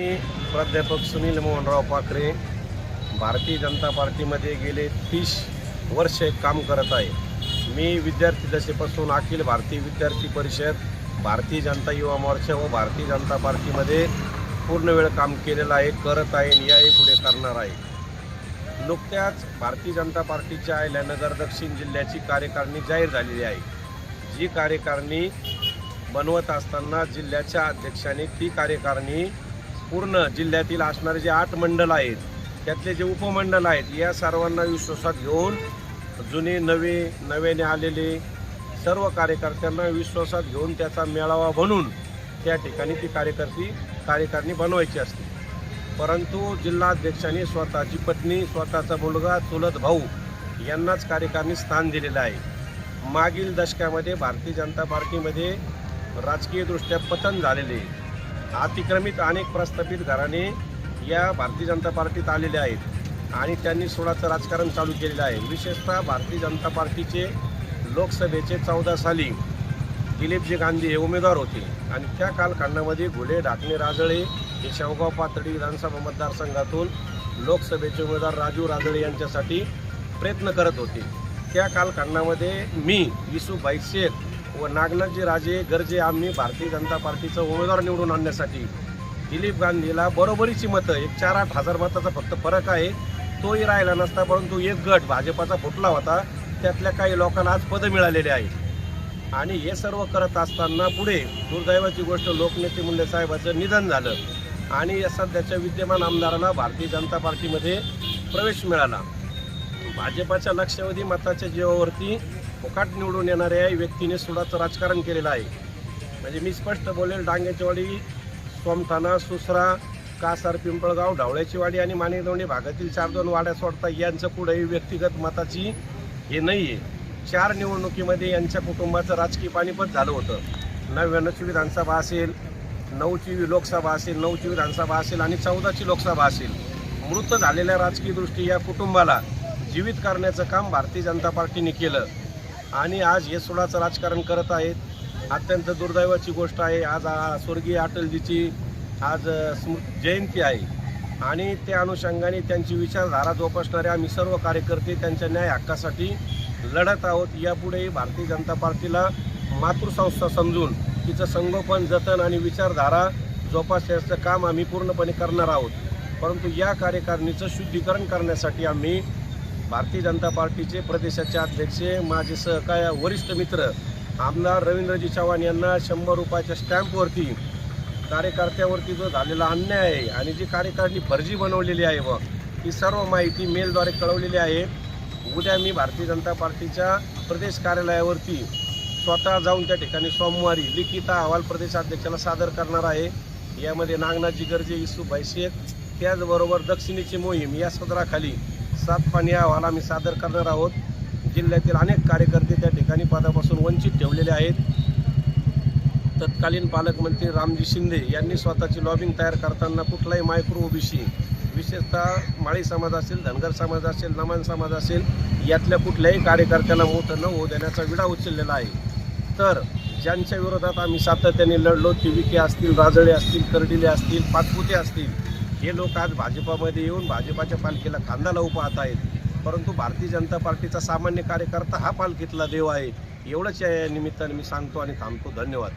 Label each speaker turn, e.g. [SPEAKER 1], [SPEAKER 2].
[SPEAKER 1] मी प्राध्यापक सुनील मोहनराव पाखरे भारतीय जनता पार्टीमध्ये गेले तीस वर्ष काम करत आहे. मी विद्यार्थी दशेपासून अखिल भारतीय विद्यार्थी परिषद भारतीय जनता युवा मोर्चा व भारतीय जनता पार्टीमध्ये पूर्ण वेळ काम केलेलं आहे करत आहे आणि याही पुढे करणार आहे. नुकत्याच भारतीय जनता पार्टीच्या आयल्यानगर दक्षिण जिल्ह्याची कार्यकारिणी जाहीर झालेली आहे. जी कार्यकारिणी बनवत असताना जिल्ह्याच्या अध्यक्षाने ती कार्यकारिणी पूर्ण जिल्ह्यातील असणारे जे आठ मंडल आहेत त्यातले जे उपमंडल आहेत या सर्वांना विश्वासात घेऊन जुने नवे नव्याने आलेले सर्व कार्यकर्त्यांना विश्वासात घेऊन त्याचा मेळावा बनून त्या ठिकाणी ती कार्यकर्ती कार्यकारिणी बनवायची असते. परंतु जिल्हाध्यक्षांनी स्वतःची पत्नी स्वतःचा मुलगा चुलत भाऊ यांनाच कार्यकारिणी स्थान दिलेलं आहे. मागील दशकामध्ये भारतीय जनता पार्टीमध्ये राजकीयदृष्ट्या पतन झालेले अतिक्रमित अनेक प्रस्थापित घराणे या भारतीय जनता पार्टीत आलेले आहेत आणि त्यांनी सोळाचं राजकारण चालू केलेलं आहे. विशेषतः भारतीय जनता पार्टीचे लोकसभेचे चौदा साली दिलीपजी गांधी हे उमेदवार होते आणि त्या कालखंडामध्ये घुले ढाकणे राजळे हे शेवगाव पातळी विधानसभा मतदारसंघातून लोकसभेचे उमेदवार राजू राजळे यांच्यासाठी प्रयत्न करत होते. त्या कालखंडामध्ये मी विसूभाई शेख व नागनाथजी राजे गरजे आम्ही भारतीय जनता पार्टीचा उमेदवार निवडून आणण्यासाठी दिलीप गांधीला बरोबरीची मतं एक चार आठ हजार मताचा फक्त फरक आहे. तोही राहिला नसता परंतु एक गट भाजपाचा फुटला होता. त्यातल्या काही लोकांना आज पदं मिळालेली आहे आणि हे सर्व करत असताना पुढे दुर्दैवाची गोष्ट लोकनेते मुंडे साहेबाचं निधन झालं. आणि या सध्याच्या विद्यमान आमदाराला भारतीय जनता पार्टीमध्ये प्रवेश मिळाला. भाजपाच्या लक्षावधी मताच्या जीवावरती फुकाट निवडून येणाऱ्या व्यक्तीने सुडाचं राजकारण केलेलं आहे. म्हणजे मी स्पष्ट बोलेल डांग्याचीवाडी सोमठाणा सुसरा कासार पिंपळगाव ढावळ्याचीवाडी आणि माणिकदोंडी भागातील चार दोन वाड्या सोडता यांचं कुठंही व्यक्तिगत मताची हे नाही आहे चार निवडणुकीमध्ये यांच्या कुटुंबाचं राजकीय पाणीपत झालं होतं. नव्याण्णवची विधानसभा असेल नऊची लोकसभा असेल नऊची विधानसभा असेल आणि चौदाची लोकसभा असेल. मृत झालेल्या राजकीय दृष्टी या कुटुंबाला जीवित करण्याचं काम भारतीय जनता पार्टीने केलं. आणि आज हे सोडाचं राजकारण करत आहेत. अत्यंत दुर्दैवाची गोष्ट आहे. आज स्वर्गीय अटलजीची आज स्मृ जयंती आहे. आणि त्या अनुषंगाने त्यांची विचारधारा जोपासणारे आम्ही सर्व कार्यकर्ते त्यांच्या न्याय हक्कासाठी लढत आहोत. यापुढेही भारतीय जनता पार्टीला मातृसंस्था समजून तिचं संगोपन जतन आणि विचारधारा जोपासण्याचं काम आम्ही पूर्णपणे करणार आहोत. परंतु या कार्यकारिणीचं शुद्धीकरण करण्यासाठी आम्ही भारतीय जनता पार्टीचे प्रदेशाचे अध्यक्ष माझे सहकाय वरिष्ठ मित्र आमदार रवींद्रजी चव्हाण यांना शंभर रुपयाच्या स्टॅम्पवरती कार्यकर्त्यावरती जो झालेला अन्याय आहे आणि जी कार्यकारिणी फर्जी बनवलेली आहे व ही सर्व माहिती मेलद्वारे कळवलेली आहे. उद्या मी भारतीय जनता पार्टीच्या प्रदेश कार्यालयावरती स्वतः जाऊन त्या ठिकाणी सोमवारी लिखित अहवाल प्रदेशाध्यक्षाला सादर करणार आहे. यामध्ये नागनाथजी गर्जे इसू शेख त्याचबरोबर दक्षिणेची मोहीम या सदराखाली सात पाणी अहवाल आम्ही सादर करणार आहोत. जिल्ह्यातील अनेक कार्यकर्ते त्या ठिकाणी पदापासून वंचित ठेवलेले आहेत. तत्कालीन पालकमंत्री रामजी शिंदे यांनी स्वतःची लॉबिंग तयार करताना कुठलाही मायक्रो ओबीसी विशेषतः माळी समाज असेल धनगर समाज असेल नमन समाज असेल यातल्या कुठल्याही कार्यकर्त्याला मोठं न होऊ देण्याचा विडा उचललेला आहे. तर ज्यांच्या विरोधात आम्ही सातत्याने लढलो ती असतील राजळे असतील कर्डिले असतील पाचपुते असतील हे लोक आज भाजपामध्ये येऊन भाजपाच्या पालखीला खांदा लावू पाहत आहेत परंतु भारतीय जनता पार्टीचा सामान्य कार्यकर्ता हा पालखीतला देव आहे. एवढंच या निमित्ताने मी सांगतो आणि थांबतो. धन्यवाद.